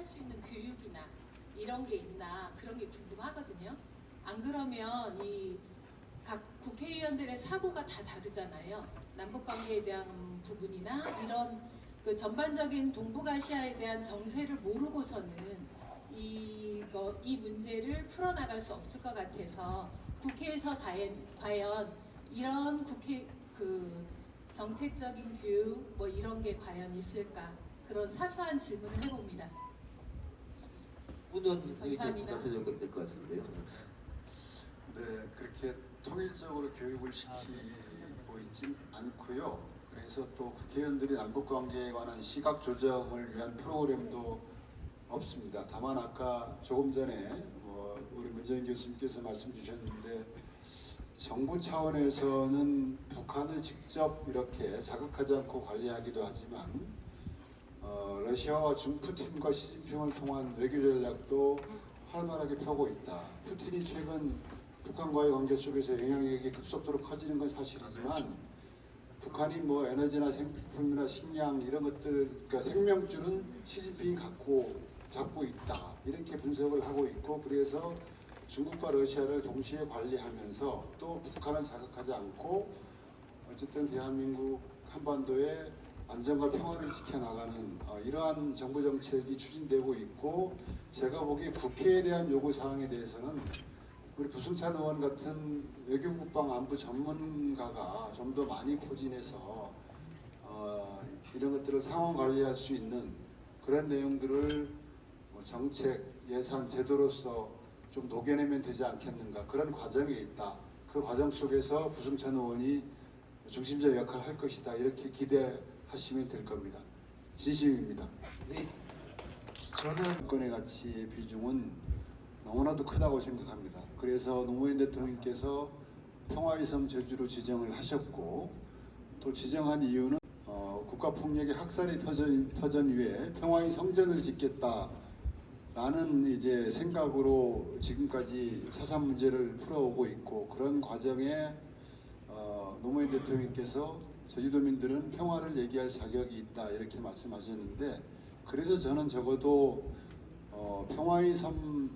할 수 있는 교육이나 이런 게 있나 그런 게 궁금하거든요. 안 그러면 이 각 국회의원들의 사고가 다 다르잖아요. 남북 관계에 대한 부분이나 이런 그 전반적인 동북아시아에 대한 정세를 모르고서는 이거 이 문제를 풀어나갈 수 없을 것 같아서 국회에서 과연, 과연 이런 국회 그 정책적인 교육 뭐 이런 게 과연 있을까 그런 사소한 질문을 해봅니다. 문원 이렇게 감사합니다. 답변 될것 같은데요. 네, 그렇게 통일적으로 교육을 시키고 있진 않고요. 그래서 또 국회의원들이 남북 관계에 관한 시각 조정을 위한 프로그램도 없습니다. 다만 아까 조금 전에 뭐 우리 문재인 교수님께서 말씀 주셨는데 정부 차원에서는 북한을 직접 이렇게 자극하지 않고 관리하기도 하지만 어, 러시아와 중 푸틴과 시진핑을 통한 외교 전략도 활발하게 펴고 있다. 푸틴이 최근 북한과의 관계 속에서 영향력이 급속도로 커지는 건 사실이지만 북한이 뭐 에너지나 생필품이나 식량 이런 것들 그러니까 생명줄은 시진핑이 갖고 잡고 있다 이렇게 분석을 하고 있고 그래서 중국과 러시아를 동시에 관리하면서 또 북한을 자극하지 않고 어쨌든 대한민국 한반도의 안전과 평화를 지켜나가는 어, 이러한 정부 정책이 추진되고 있고 제가 보기에 국회에 대한 요구 사항에 대해서는 우리 부승찬 의원 같은 외교국방 안부 전문가가 좀 더 많이 포진해서 어, 이런 것들을 상황 관리할 수 있는 그런 내용들을 뭐 정책, 예산, 제도로서 좀 녹여내면 되지 않겠는가 그런 과정에 있다. 그 과정 속에서 부승찬 의원이 중심적 역할을 할 것이다. 이렇게 기대 하시면 될 겁니다. 진심입니다. 네. 저는 건의 가치의 비중은 너무나도 크다고 생각합니다. 그래서 노무현 대통령께서 평화의 섬 제주로 지정을 하셨고 또 지정한 이유는 어, 국가 폭력의 학살이 터전, 터전 위에 평화의 성전을 짓겠다라는 이제 생각으로 지금까지 사산 문제를 풀어오고 있고 그런 과정에 어, 노무현 대통령께서 제주도민들은 평화를 얘기할 자격이 있다 이렇게 말씀하셨는데 그래서 저는 적어도 어, 평화의 섬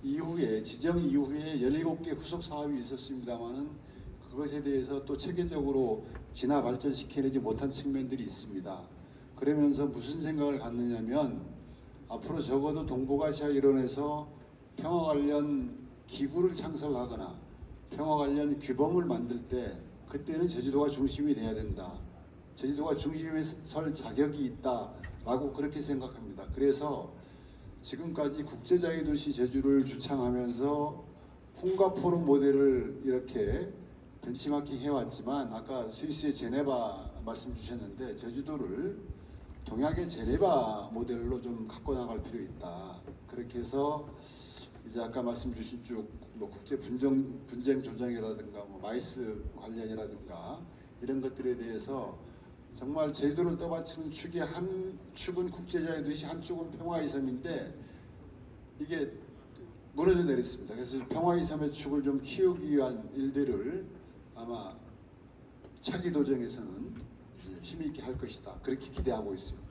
이후에 지정 이후에 17개 후속 사업이 있었습니다만은 그것에 대해서 또 체계적으로 진화 발전시켜내지 못한 측면들이 있습니다. 그러면서 무슨 생각을 갖느냐면 앞으로 적어도 동북아시아 일원에서 평화 관련 기구를 창설하거나 평화 관련 규범을 만들 때 그때는 제주도가 중심이 돼야 된다. 제주도가 중심에 설 자격이 있다라고 그렇게 생각합니다. 그래서 지금까지 국제자유도시 제주를 주창하면서 콩가포rum 모델을 이렇게 벤치마킹 해왔지만 아까 스위스의 제네바 말씀 주셨는데 제주도를 동양의 제네바 모델로 좀 갖고 나갈 필요 있다. 그렇게 해서 이제 아까 말씀 주신 쭉뭐 국제 분쟁 분쟁 조정이라든가 뭐 마이스 관련이라든가 이런 것들에 대해서 정말 제주도를 떠받치는 축의 한 축은 국제자유도시 한쪽은 평화의 섬인데 이게 무너져 내렸습니다. 그래서 평화의 섬의 축을 좀 키우기 위한 일들을 아마 차기 도정에서는 힘있게 할 것이다. 그렇게 기대하고 있습니다.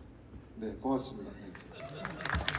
네, 고맙습니다. 네.